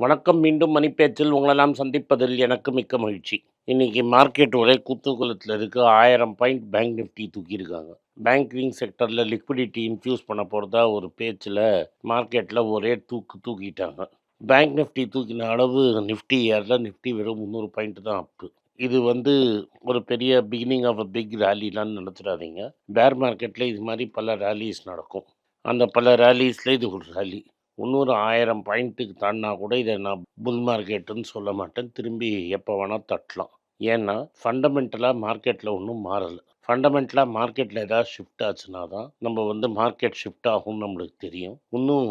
வணக்கம் மீண்டும் மணிப்பேச்சில் உங்களெல்லாம் சந்திப்பதில் எனக்கு மிக்க மகிழ்ச்சி. இன்னைக்கு மார்க்கெட் ஒரே குத்துகுலத்தில் இருக்குது ஆயிரம் பாயிண்ட் பேங்க் நிஃப்டி தூக்கியிருக்காங்க. பேங்கிங் செக்டரில் லிக்விடிட்டி இன்ஃப்யூஸ் பண்ண போகிறதா ஒரு பேச்சில் மார்க்கெட்டில் ஒரே தூக்கு தூக்கிட்டாங்க. பேங்க் நிஃப்டி தூக்கின அளவு நிஃப்டி ஏரில் நிஃப்டி வெறும் முந்நூறு பாயிண்ட் தான் அப்பு இது வந்து ஒரு பெரிய பிகினிங் ஆஃப் அ பிக் ரேலிலாம் நினச்சிடாதீங்க. பேர் மார்க்கெட்டில் இது மாதிரி பல ரேலிஸ் நடக்கும். அந்த பல ரேலிஸில் இது ஒரு ரேலி இன்னொரு ஆயிரம் பாயிண்ட்டுக்கு தாண்டினா கூட இதை நான் புல் மார்க்கெட்டுன்னு சொல்ல மாட்டேன். திரும்பி எப்போ வேணால் தட்டலாம். ஏன்னா ஃபண்டமெண்டலாக மார்க்கெட்டில் ஒன்றும் மாறலை. ஃபண்டமெண்டலாக மார்க்கெட்டில் ஏதாவது ஷிஃப்ட் ஆச்சுன்னா தான் நம்ம வந்து மார்க்கெட் ஷிஃப்ட் ஆகும்னு நம்மளுக்கு தெரியும். இன்னும்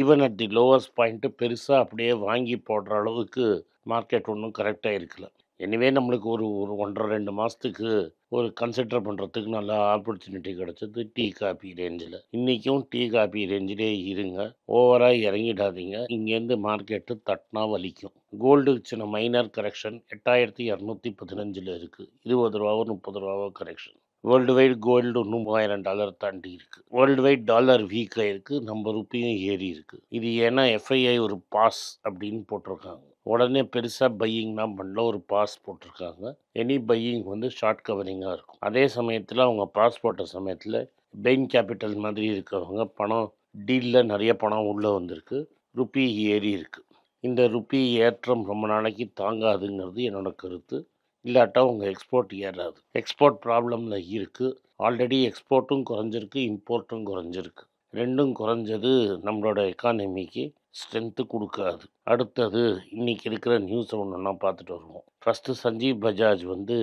even at the lowest point பெருசாக அப்படியே வாங்கி போடுற அளவுக்கு மார்க்கெட் ஒன்றும் கரெக்டாக இருக்கல. எனவே நம்மளுக்கு ஒரு ஒரு ஒன்றரை ரெண்டு மாதத்துக்கு ஒரு கன்சிடர் பண்ணுறதுக்கு நல்ல ஆப்பர்ச்சுனிட்டி கிடச்சது டீ காபி ரேஞ்சில் இன்றைக்கும் டீ காபி ரேஞ்சிலே இருங்க. ஓவராக இறங்கிடாதீங்க. இங்கேருந்து மார்க்கெட்டு தட்டினா வலிக்கும். கோல்டு சின்ன மைனர் கரெக்ஷன் எட்டாயிரத்தி இரநூத்தி பதினஞ்சில் இருக்குது இருபது ரூபாவோ முப்பது ரூபாவோ கரெக்ஷன் வேர்ல்டு வைட் கோல்டு இன்னும் மூவாயிரம் டாலர் தாண்டி இருக்குது வேர்ல்டு வைட் டாலர் வீக்காக இருக்குது நம்ம ருப்பியும் ஏறி இருக்குது இது ஏன்னா எஃப்ஐஐ ஒரு பாஸ் அப்படின்னு போட்டிருக்காங்க. உடனே பெருசாக பையிங்லாம் பண்ணல. ஒரு பாஸ் போட்டிருக்காங்க. எனி பையிங் வந்து ஷார்ட் கவரிங்காக இருக்கும். அதே சமயத்தில் அவங்க பாஸ் போட்ட சமயத்தில் பெயின் கேபிட்டல் மாதிரி இருக்கிறவங்க பணம் டீலில் நிறைய பணம் உள்ளே வந்திருக்கு. ருப்பி ஏறி இருக்குது இந்த ருப்பி ஏற்றம் ரொம்ப நாளைக்கு தாங்காதுங்கிறது என்னோட கருத்து. இல்லாட்டா உங்கள் எக்ஸ்போர்ட் ஏறாது. எக்ஸ்போர்ட் ப்ராப்ளமில் இருக்குது ஆல்ரெடி எக்ஸ்போர்ட்டும் குறைஞ்சிருக்கு இம்போர்ட்டும் குறைஞ்சிருக்கு. ரெண்டும் குறைஞ்சது நம்மளோட எக்கானமிக்கு ஸ்ட்ரென்த்து கொடுக்காது. அடுத்தது இன்னைக்கு இருக்கிற நியூஸை ஒன்றுனா பார்த்துட்டு வருவோம். ஃபஸ்ட்டு சஞ்சீவ் பஜாஜ் வந்து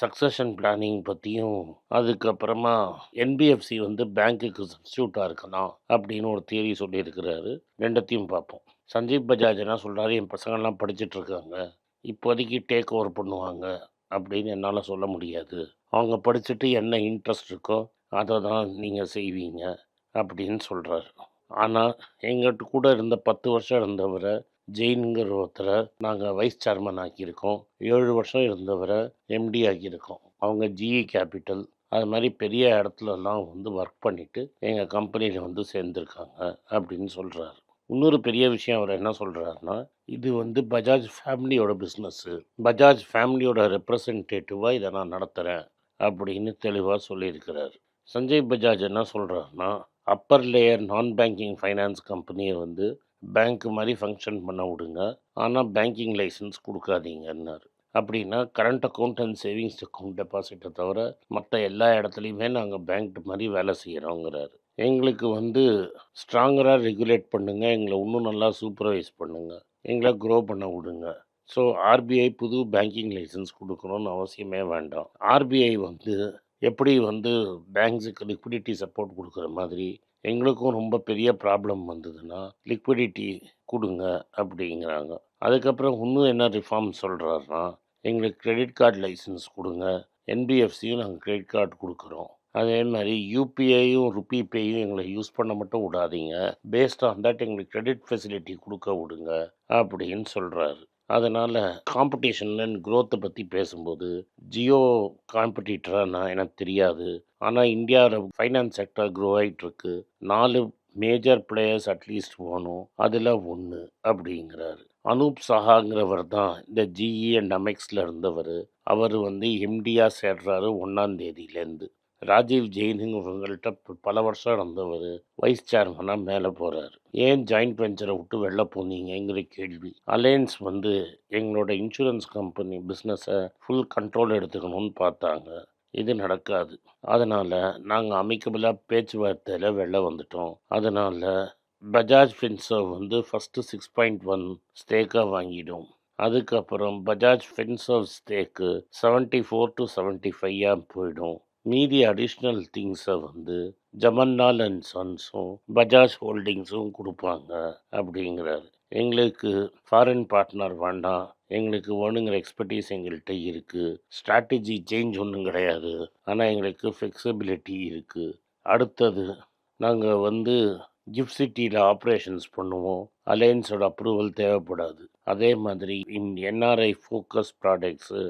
சக்சஷன் பிளானிங் பற்றியும் அதுக்கப்புறமா என்பிஎஃப்சி வந்து பேங்க்குக்கு சப்ஸ்டியூட்டாக இருக்கலாம் அப்படின்னு ஒரு தியரி சொல்லியிருக்கிறாரு. ரெண்டத்தையும் பார்ப்போம். சஞ்சீவ் பஜாஜ் என்ன சொல்கிறாரு என் பசங்கள்லாம் படிச்சுட்டு இருக்காங்க. இப்போதைக்கு டேக் ஓவர் பண்ணுவாங்க அப்படின்னு என்னால் சொல்ல முடியாது. அவங்க படிச்சுட்டு என்ன இன்ட்ரெஸ்ட் இருக்கோ அதை தான் நீங்கள் செய்வீங்க. அப்படின்னு சொல்கிறாரு ஆனால் எங்கிட்ட கூட இருந்த பத்து வருஷம் இருந்தவரை ஜெயின்ங்கிற ஒருத்தரை நாங்கள் வைஸ் சேர்மன் ஆக்கியிருக்கோம். ஏழு வருஷம் இருந்தவரை எம்டி ஆக்கியிருக்கோம். அவங்க ஜிஇ கேபிட்டல் அது மாதிரி பெரிய இடத்துலலாம் வந்து ஒர்க் பண்ணிவிட்டு எங்கள் கம்பெனியில் வந்து சேர்ந்துருக்காங்க அப்படின்னு சொல்கிறாரு இன்னொரு பெரிய விஷயம் அவர் என்ன சொல்கிறாருன்னா இது வந்து பஜாஜ் ஃபேமிலியோட பிஸ்னஸ்ஸு பஜாஜ் ஃபேமிலியோட ரெப்ரசன்டேட்டிவாக இதை நான் நடத்துகிறேன் அப்படின்னு தெளிவாக சொல்லியிருக்கிறார். சஞ்சய் பஜாஜ் என்ன சொல்கிறாருன்னா அப்பர் லேயர் நான் பேங்கிங் ஃபைனான்ஸ் கம்பெனியை வந்து பேங்க் மாதிரி ஃபங்க்ஷன் பண்ண விடுங்க. ஆனால் பேங்கிங் லைசன்ஸ் கொடுக்காதீங்கன்னாரு. அப்படின்னா current account and savings account டெபாசிட்டை தவிர மற்ற எல்லா இடத்துலையுமே நாங்கள் பேங்க் மாதிரி வேலை செய்கிறோங்கிறாரு எங்களுக்கு வந்து ஸ்ட்ராங்கராக ரெகுலேட் பண்ணுங்கள் எங்களை இன்னும் நல்லா சூப்பர்வைஸ் பண்ணுங்கள் எங்களை க்ரோ பண்ண விடுங்க. ஸோ ஆர்பிஐ புது பேங்கிங் லைசன்ஸ் கொடுக்கணும்னு அவசியமே வேண்டாம். ஆர்பிஐ வந்து எப்படி வந்து பேங்க்ஸுக்கு லிக்விடிட்டி சப்போர்ட் கொடுக்குற மாதிரி எங்களுக்கும் ரொம்ப பெரிய ப்ராப்ளம் வந்ததுன்னா லிக்விடிட்டி கொடுங்க அப்படிங்கிறாங்க. அதுக்கப்புறம் இன்னும் என்ன ரிஃபார்ம் சொல்கிறாருன்னா எங்களுக்கு கிரெடிட் கார்டு லைசன்ஸ் கொடுங்க. என்பிஎஃப்சியும் நாங்கள் கிரெடிட் கார்டு கொடுக்குறோம். அதே மாதிரி யூபிஐயும் ருபி பேயும் எங்களை யூஸ் பண்ண மட்டும் விடாதீங்க. பேஸ்ட் ஆன் தட் எங்களுக்கு கிரெடிட் ஃபெசிலிட்டி கொடுக்க விடுங்க அப்படின்னு சொல்கிறாரு அதனால் காம்படிஷன் அண்ட் க்ரோத்தை பற்றி பேசும்போது ஜியோ காம்படிட்டராக நான் எனக்கு தெரியாது. ஆனால் இந்தியாவில் ஃபைனான்ஸ் செக்டர் க்ரோ ஆகிட்டுருக்கு நாலு மேஜர் பிளேயர்ஸ் அட்லீஸ்ட் போகணும் அதில் ஒன்று அப்படிங்கிறாரு. அனூப் சஹாங்கிறவர் தான் இந்த ஜிஇ அண்ட் அமெக்ஸில் இருந்தவர். அவர் வந்து எம்டியாக சேர்றாரு ஒன்றாம் தேதியிலேருந்து ராஜீவ் ஜெயினுங்கிறவங்கள்ட்ட பல வருஷம் இருந்தவர் வைஸ் சேர்மனாக மேலே போகிறார் ஏன் ஜாயிண்ட் வெஞ்சரை விட்டு வெளில போனீங்கங்கிற கேள்வி. அலையன்ஸ் வந்து எங்களோட இன்சூரன்ஸ் கம்பெனி பிஸ்னஸை ஃபுல் கண்ட்ரோல் எடுத்துக்கணும்னு பார்த்தாங்க. இது நடக்காது. அதனால் நாங்கள் அமைக்கபிளாக பேச்சுவார்த்தையில் வெளில வந்துட்டோம். அதனால் பஜாஜ் ஃபின்சர்வ் வந்து ஃபஸ்ட்டு சிக்ஸ் பாயிண்ட் ஒன் ஸ்டேக்காக வாங்கிடும் அதுக்கப்புறம் Bajaj Finserv stake seventy four to seventy ஃபைவாக போயிடும் மீதி அடிஷ்னல் திங்ஸை வந்து ஜமன்லால் அண்ட் சன்ஸும் பஜாஜ் ஹோல்டிங்ஸும் கொடுப்பாங்க அப்படிங்கிறாரு. எங்களுக்கு ஃபாரின் பார்ட்னர் வேண்டாம். எங்களுக்கு ஒன்றுங்கிற எக்ஸ்பர்டீஸ் எங்கள்கிட்ட இருக்குது ஸ்ட்ராட்டஜி சேஞ்ச் ஒன்றும் கிடையாது. ஆனால் எங்களுக்கு ஃப்ளெக்சிபிலிட்டி இருக்குது அடுத்தது நாங்கள் வந்து கிஃப்ட் சிட்டியில் ஆப்ரேஷன்ஸ் பண்ணுவோம். அலையன்ஸோட அப்ரூவல் தேவைப்படாது. அதே மாதிரி in NRI focus products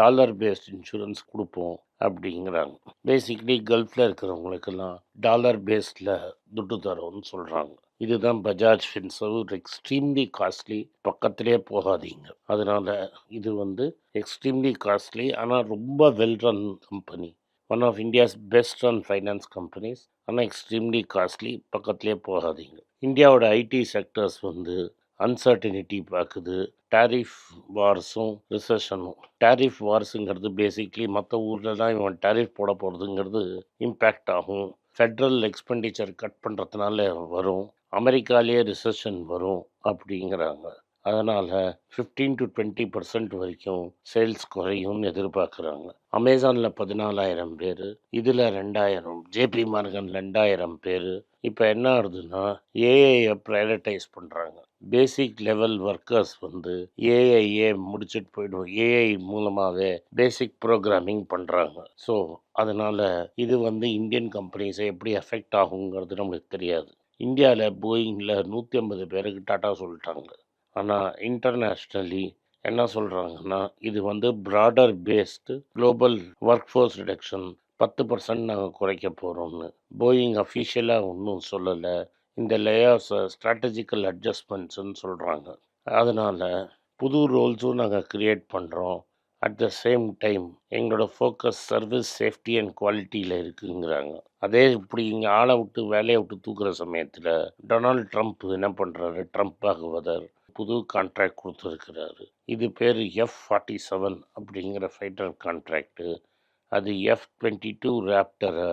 dollar based insurance கொடுப்போம் அப்படிங்கிறாங்க. பேசிக்லி கல்ஃபில் இருக்கிறவங்களுக்கெல்லாம் டாலர் பேஸ்டில் துட்டு தரோன்னு சொல்கிறாங்க இதுதான் பஜாஜ் ஃபின்சர்வ் எக்ஸ்ட்ரீம்லி காஸ்ட்லி பக்கத்திலே போகாதீங்க. அதனால் இது வந்து எக்ஸ்ட்ரீம்லி காஸ்ட்லி ஆனால் ரொம்ப well run company one of India's best run finance companies ஆனால் எக்ஸ்ட்ரீம்லி காஸ்ட்லி பக்கத்திலே போகாதீங்க. இந்தியாவோட ஐடி செக்டர்ஸ் வந்து அன்சர்டினிட்டி பார்க்குது டேரிஃப் வார்ஸும் ரிசெஷனும் டேரிஃப் வார்ஸுங்கிறது பேசிக்லி மற்ற ஊரில் தான் இவன் டேரிஃப் போட போகிறதுங்கிறது இம்பேக்ட் ஆகும். ஃபெட்ரல் எக்ஸ்பெண்டிச்சர் கட் பண்ணுறதுனால வரும். அமெரிக்காலேயே ரிசெஷன் வரும் அப்படிங்கிறாங்க. அதனால் ஃபிஃப்டீன் டு டுவெண்ட்டி பர்சன்ட் வரைக்கும் சேல்ஸ் குறையும்னு எதிர்பார்க்குறாங்க. அமேசானில் பதினாலாயிரம் பேர் இதில் ரெண்டாயிரம் ஜேபி மார்கன் ரெண்டாயிரம் பேர் இப்போ என்ன ஆகுதுன்னா ஏஐயை ப்ரையாரிட்டைஸ் பண்ணுறாங்க பேசிக் லெவல் ஒர்க்கர்ஸ் வந்து ஏஐஏ முடிச்சுட்டு போயிடும். ஏஐ மூலமாகவே பேசிக் ப்ரோக்ராமிங் பண்ணுறாங்க ஸோ அதனால் இது வந்து இந்தியன் கம்பெனிஸை எப்படி அஃபெக்ட் ஆகுங்கிறது நம்மளுக்கு தெரியாது. இந்தியாவில் போயிங்கில் நூற்றி ஐம்பது பேருக்கு டாட்டா சொல்லிட்டாங்க. ஆனால் இன்டர்நேஷ்னலி என்ன சொல்கிறாங்கன்னா இது வந்து broader based global work force reduction பத்து பர்சன்ட் நாங்கள் குறைக்க போகிறோம்னு போயிங் அஃபிஷியலாக ஒன்றும் சொல்லலை. இந்த லேயர்ஸை ஸ்ட்ராட்டஜிக்கல் அட்ஜஸ்ட்மெண்ட்ஸ்ன்னு சொல்கிறாங்க அதனால் புது ரோல்ஸும் நாங்கள் க்ரியேட் பண்ணுறோம் அட் த சேம் டைம் எங்களோட ஃபோக்கஸ் சர்வீஸ் சேஃப்டி அண்ட் குவாலிட்டியில் இருக்குங்கிறாங்க. அதே இப்படி இங்கே ஆளை விட்டு வேலையை விட்டு தூக்குற சமயத்தில் டொனால்ட் ட்ரம்ப் என்ன பண்ணுறாரு ட்ரம்ப் பாகவதர் புது கான்ட்ராக்ட் கொடுத்துருக்கிறாரு. இது பேர் எஃப் ஃபார்ட்டி செவன் அப்படிங்கிற ஃபைட்டர் கான்ட்ராக்டு அது எஃப் டுவெண்ட்டி டூ ரேப்டரை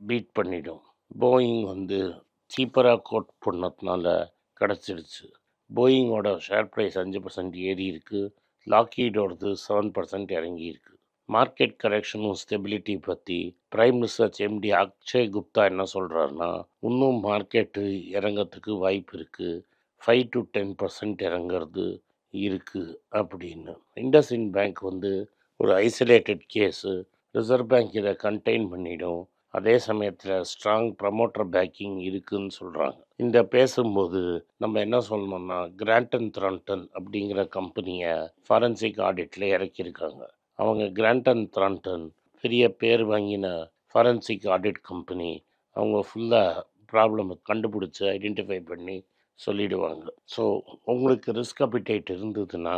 பீட் பண்ணிடும். போயிங் வந்து சீப்பராக கோட் பண்ணதுனால கிடச்சிடுச்சு போயிங்கோட ஷேர் ப்ரைஸ் அஞ்சு பர்சன்ட் ஏறி இருக்குது லாக்கீடோடது செவன் பர்சன்ட் இறங்கியிருக்கு மார்க்கெட் கரெக்ஷனும் ஸ்டெபிலிட்டி பற்றி Prime Research MD Akshay Gupta என்ன சொல்கிறாருன்னா இன்னும் மார்க்கெட்டு இறங்கிறதுக்கு வாய்ப்பு இருக்குது ஃபைவ் டு டென் பர்சன்ட் இறங்கிறது இருக்குது அப்படின்னு. இண்டஸ்இன் பேங்க் வந்து ஒரு ஐசோலேட்டட் கேஸு ரிசர்வ் பேங்க் இதை கண்டெயின் பண்ணிடும். அதே சமயத்தில் ஸ்ட்ராங் ப்ரமோட்டர் பேக்கிங் இருக்குன்னு சொல்கிறாங்க இந்த பேசும்போது நம்ம என்ன சொல்லணும்னா கிராண்டன் த்ரான்டன் அப்படிங்கிற கம்பெனியை ஃபாரன்சிக் ஆடிட்டில் இறக்கியிருக்காங்க. அவங்க கிராண்டன் த்ரான்டன் பெரிய பேர் வாங்கின ஃபாரன்சிக் ஆடிட் கம்பெனி அவங்க ஃபுல்லாக ப்ராப்ளமை கண்டுபிடிச்சி ஐடென்டிஃபை பண்ணி சொல்லிடுவாங்க. ஸோ உங்களுக்கு ரிஸ்க் அப்பிடைட் இருந்ததுன்னா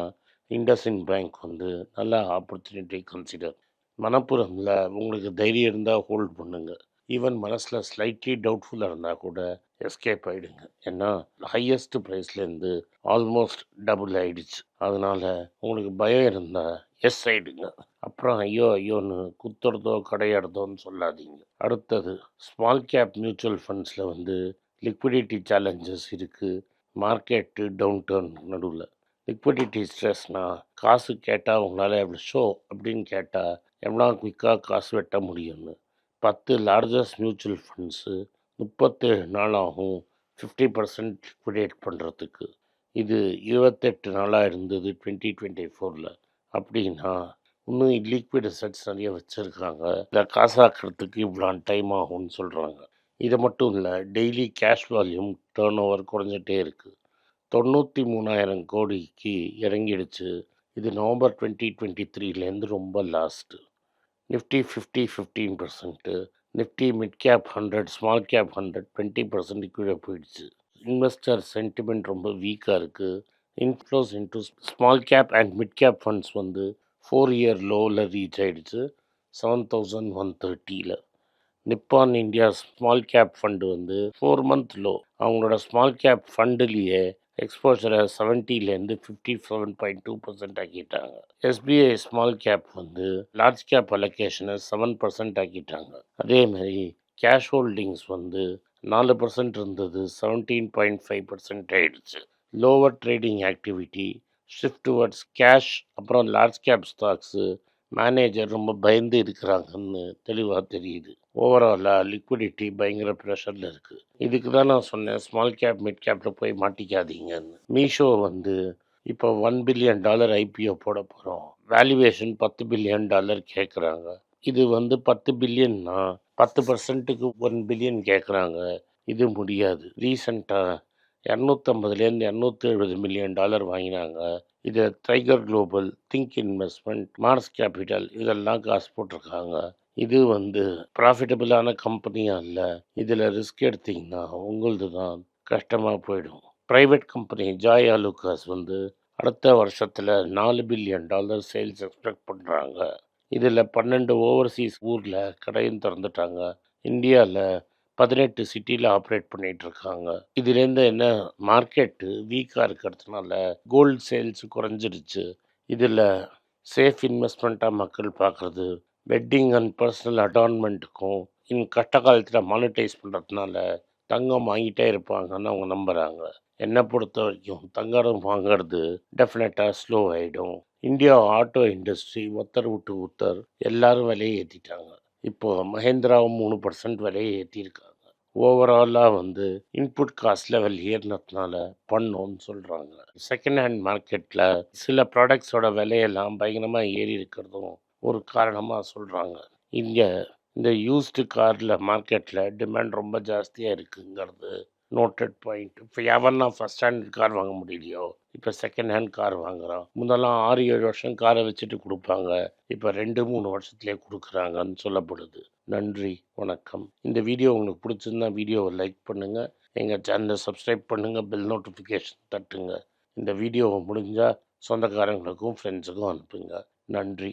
இண்டஸ்இன் பேங்க் வந்து நல்ல ஆப்பர்ச்சுனிட்டி கன்சிடர் மனப்புறமில் உங்களுக்கு தைரியம் இருந்தால் ஹோல்ட் பண்ணுங்க. ஈவன் மனசில் ஸ்லைட்லி டவுட்ஃபுல்லாக இருந்தால் கூட எஸ்கேப் ஆகிடுங்க ஏன்னா ஹையஸ்ட் ப்ரைஸ்லேருந்து ஆல்மோஸ்ட் டபுள் ஆகிடுச்சு அதனால் உங்களுக்கு பயம் இருந்தால் எஸ் ஆகிடுங்க அப்புறம் ஐயோ ஐயோன்னு குத்துறதோ கடையாடுறதோன்னு சொல்லாதீங்க. அடுத்தது ஸ்மால் கேப் மியூச்சுவல் ஃபண்ட்ஸில் வந்து லிக்விடிட்டி சேலஞ்சஸ் இருக்குது மார்க்கெட்டு டவுன் டர்ன் நடுவில் லிக்விடிட்டி ஸ்ட்ரெஸ்னால் காசு கேட்டால் உங்களால் எவ்வளோ ஷோ அப்படின்னு கேட்டால் எவ்வளோ குயிக்காக காசு வெட்ட முடியும்னு. பத்து லார்ஜஸ்ட் மியூச்சுவல் ஃபண்ட்ஸு முப்பத்தேழு நாள் ஆகும் ஃபிஃப்டி பர்சன்ட் லிக்விடேட் பண்ணுறதுக்கு இது இருபத்தெட்டு நாளாக இருந்தது டுவெண்ட்டி டுவெண்ட்டி ஃபோரில். அப்படின்னா இன்னும் இல்லிக்விட் அசட்ஸ் நிறைய வச்சுருக்காங்க. இதை காசாக்கிறதுக்கு இவ்வளோ டைம் ஆகும்னு சொல்கிறாங்க இது மட்டும் இல்லை daily cash volume turnover குறைஞ்சிட்டே இருக்குது தொண்ணூற்றி மூணாயிரம் கோடிக்கு இறங்கிடுச்சு. இது நவம்பர் டுவெண்ட்டி டுவெண்ட்டி த்ரீலேருந்து ரொம்ப lost Nifty fifty fifteen percent Nifty mid cap hundred small cap hundred twenty percent கீழே போயிடுச்சு. இன்வெஸ்டர் சென்டிமெண்ட் ரொம்ப வீக்காக இருக்குது inflows into small cap and mid cap funds வந்து ஃபோர் இயர் லோவில் ரீச் ஆகிடுச்சு seven thousand one தேர்ட்டியில் Nippon India small cap fund வந்து four month low அவங்களோட ஸ்மால் கேப் ஃபண்டுலேயே எக்ஸ்போஷரை செவன்ட்டிலேருந்து fifty seven point two percent ஆக்கிட்டாங்க. எஸ்பிஐ ஸ்மால் கேப் வந்து large gap அலோகேஷனை seven percent ஆக்கிட்டாங்க. அதேமாதிரி கேஷ் ஹோல்டிங்ஸ் வந்து நாலு பர்சன்ட் இருந்தது செவன்டீன் பாயிண்ட் ஃபைவ் பர்சன்ட் ஆயிடுச்சு. Lower trading activity shift towards cash அப்புறம் லார்ஜ் கேப் ஸ்டாக்ஸு மேனேஜர் ரொம்ப பயந்து இருக்கிறாங்கன்னு தெளிவாக தெரியுது. ஓவராலாக லிக்விடிட்டி பயங்கர ப்ரெஷரில் இருக்குது இதுக்கு தான் நான் சொன்னேன் ஸ்மால் கேப் மிட் கேப்பில் போய் மாட்டிக்காதீங்கன்னு. மீஷோ வந்து இப்போ ஒன் பில்லியன் டாலர் ஐபிஓ போட போகிறோம் வேல்யூவேஷன் பத்து பில்லியன் டாலர் கேட்குறாங்க இது வந்து பத்து பில்லியன்னா பத்து பர்சன்ட்டுக்கு ஒன் பில்லியன் கேட்குறாங்க இது முடியாது. ரீசண்டாக இரநூத்தம்பதுலேருந்து இரநூத்தி எழுபது மில்லியன் டாலர் வாங்கினாங்க. இதை Tiger Global Think Investment Mars Capital இதெல்லாம் காசு போட்டிருக்காங்க. இது வந்து ப்ராஃபிட்டபிளான கம்பெனியாக இல்லை இதில் ரிஸ்க் எடுத்தீங்கன்னா உங்களது தான் கஷ்டமாக போயிடும். ப்ரைவேட் கம்பெனி ஜாய் ஆலுகாஸ் வந்து அடுத்த வருஷத்தில் நாலு பில்லியன் டாலர் சேல்ஸ் எக்ஸ்பெக்ட் பண்ணுறாங்க இதில் பன்னெண்டு ஓவர்சீஸ் ஊரில் கடையும் திறந்துட்டாங்க. இந்தியாவில் பதினெட்டு சிட்டியில் ஆப்ரேட் பண்ணிகிட்டு இருக்காங்க. இதுலேருந்து என்ன மார்க்கெட்டு வீக்காக இருக்கிறதுனால கோல்டு சேல்ஸ் குறைஞ்சிருச்சு. இதில் சேஃப் இன்வெஸ்ட்மெண்ட்டாக மக்கள் பார்க்குறது வெட்டிங் அண்ட் பர்சனல் அடான்மெண்ட்டுக்கும் இன் கஷ்ட காலத்தில் மானிட்டைஸ் பண்ணுறதுனால தங்கம் வாங்கிட்டே இருப்பாங்கன்னு அவங்க நம்புகிறாங்க என்னை பொறுத்த வரைக்கும் தங்கம் வாங்குறது டெஃபினட்டாக ஸ்லோ ஆகிடும் இந்தியா ஆட்டோ இண்டஸ்ட்ரி ஒத்தர் விட்டு ஒத்தர் எல்லாரும் விலையை ஏற்றிட்டாங்க இப்போ மஹேந்திராவும் மூணு பர்சன்ட் விலையை ஏற்றிருக்காங்க ஓவராலாக வந்து இன்புட் காஸ்ட் லெவல் ஏறினதுனால பண்ணோன்னு சொல்கிறாங்க செகண்ட் ஹேண்ட் மார்க்கெட்டில் சில ப்ராடக்ட்ஸோட விலையெல்லாம் பயங்கரமாக ஏறி இருக்கிறதும் ஒரு காரணமாக சொல்கிறாங்க இங்கே இந்த யூஸ்டு காரில் மார்க்கெட்டில் டிமாண்ட் ரொம்ப ஜாஸ்தியாக இருக்குங்கிறது நோட்டட் பாயிண்ட் இப்போ எவன்னா ஃபஸ்ட் ஹேண்ட் கார் வாங்க முடியலையோ இப்போ செகண்ட் ஹேண்ட் கார் வாங்குகிறோம் முன்னெல்லாம் ஆறு ஏழு வருஷம் காரை வச்சுட்டு கொடுப்பாங்க. இப்போ ரெண்டு மூணு வருஷத்துலேயே கொடுக்குறாங்கன்னு சொல்லப்படுது. நன்றி வணக்கம். இந்த வீடியோ உங்களுக்கு பிடிச்சிருந்தா வீடியோவை லைக் பண்ணுங்கள் எங்கள் சேனலை சப்ஸ்கிரைப் பண்ணுங்கள் பெல் நோட்டிஃபிகேஷன் தட்டுங்க. இந்த வீடியோவை முடிஞ்சால் சொந்தக்காரங்களுக்கும் ஃப்ரெண்ட்ஸுக்கும் அனுப்புங்க. நன்றி.